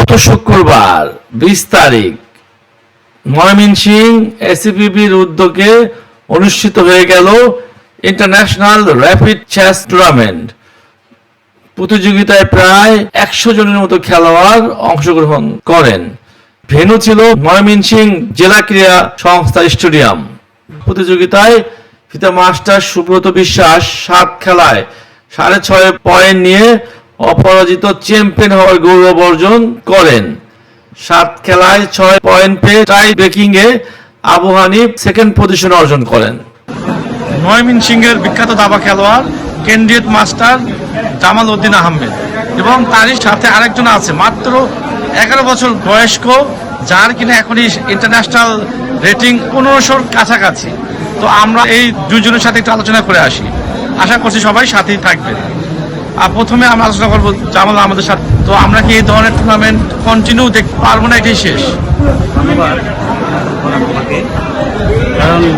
গত শুক্রবার বিশ তারিখ ময়মনসিং এসিপিবির উদ্যোগে অনুষ্ঠিত হয়ে গেল ইন্টারন্যাশনাল র্যাপিড চেস টুর্নামেন্ট। প্রতিযোগিতায় প্রায় একশো জনের মতো খেলোয়াড় অংশগ্রহণ করেন। ভেন্যু ছিল ময়মনসিং জেলা ক্রীড়া সংস্থা স্টেডিয়াম। প্রতিযোগিতায় ফিতা মাস্টার সুব্রত বিশ্বাস সাত খেলায় সাড়ে ছয় পয়েন্ট নিয়ে অপরাজিত চ্যাম্পিয়ন হওয়ার গৌরব অর্জন করেন। সাত খেলায় ছয় পয়েন্ট পেয়ে টাই ব্রেকিং এ আবু হানিফ সেকেন্ড পজিশন অর্জন করেন। নয়মিন সিংহের বিখ্যাত দাবা খেলোয়াড় কেন্দ্রিয়ত মাস্টার জামাল উদ্দিন আহমেদ। এবং তারই সাথে আরেকজন আছে, মাত্র এগারো বছর বয়স্ক, যার কিনা এখনই ইন্টারন্যাশনাল রেটিং পনেরোশোর কাছাকাছি। তো আমরা এই দুজনের সাথে একটু আলোচনা করে আসি। আশা করছি সবাই সাথেই থাকবে প্রথমে আমরা আলোচনা করব জামাল আমাদের সাথে। তো আমরা কি এই ধরনের টুর্নামেন্ট কন্টিনিউ দেখতে পারব না, এটাই শেষ? ধন্যবাদ। কারণ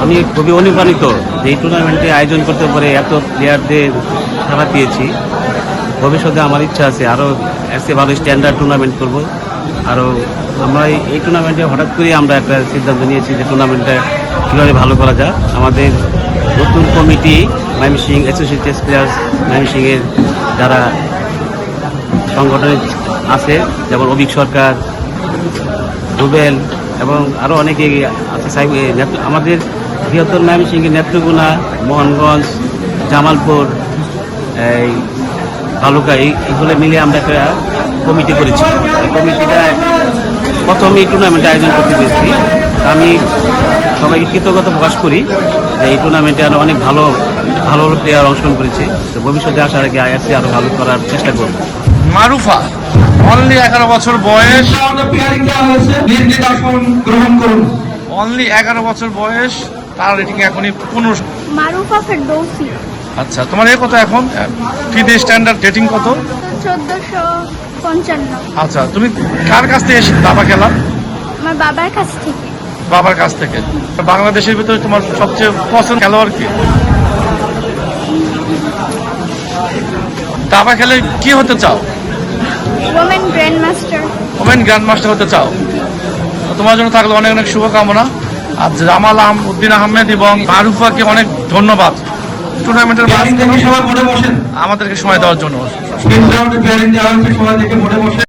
আমি খুবই অনুপ্রাণিত যে এই টুর্নামেন্টে আয়োজন করতে পারে এত প্লেয়ারদের খেলা পেয়েছি। ভবিষ্যতে আমার ইচ্ছা আছে আরও এসে ভালো স্ট্যান্ডার্ড টুর্নামেন্ট করব। আরও আমরা এই- টুর্নামেন্টে হঠাৎ করে আমরা একটা সিদ্ধান্ত নিয়েছি যে টুর্নামেন্টটা কীভাবে ভালো করা যায়। আমাদের নতুন committee Mymensingh associate chess players মাইমিসিংয়ের যারা সংগঠনে আছে, যেমন অভিক সরকার, রুবেল এবং আরও অনেকে আছে আমাদের বৃহত্তর ময়মনসিংহের নেত্রকোনা, মোহনগঞ্জ, জামালপুর, এই তালুকা, এই এগুলো মিলে আমরা একটা কমিটি করেছি। কমিটিটা প্রথম টুর্নামেন্ট আয়োজন করতে পেরেছি। আমি সবাইকে কৃতজ্ঞতা প্রকাশ করি। এই টুর্নামেন্টে আরও অনেক ভালো ভালো ভালো প্লেয়ার অংশগ্রহণ করেছে। তো ভবিষ্যতে আসার আগে আইআরসি আরও ভালো করার চেষ্টা করব। মারুফা অনলি এগারো বছর বয়স। অনলি এগারো বছর বয়স তার রেটিং এখনই পনেরো মারুফা ফেরদৌসি। আচ্ছা তোমার এ কত এখন? ফিদে স্ট্যান্ডার্ড রেটিং কত? চোদ্দশো পঞ্চান্ন। আচ্ছা তুমি কার কাছ থেকে এসে দাবা খেলা? আমার বাবার কাছ থেকে। বাবার কাছ থেকে। বাংলাদেশের ভিতরে তোমার সবচেয়ে পছন্দ খেলোয়াড় কি? দাবা খেলে কি হতে চাও? Women grand master women grand master হতে চাও। তোমার জন্য থাকলে অনেক অনেক শুভকামনা। আর জামাল আহম উদ্দিন আহমেদ এবং মারুফাকে অনেক ধন্যবাদ। টুর্নামেন্টের আমাদেরকে সময় দেওয়ার জন্য।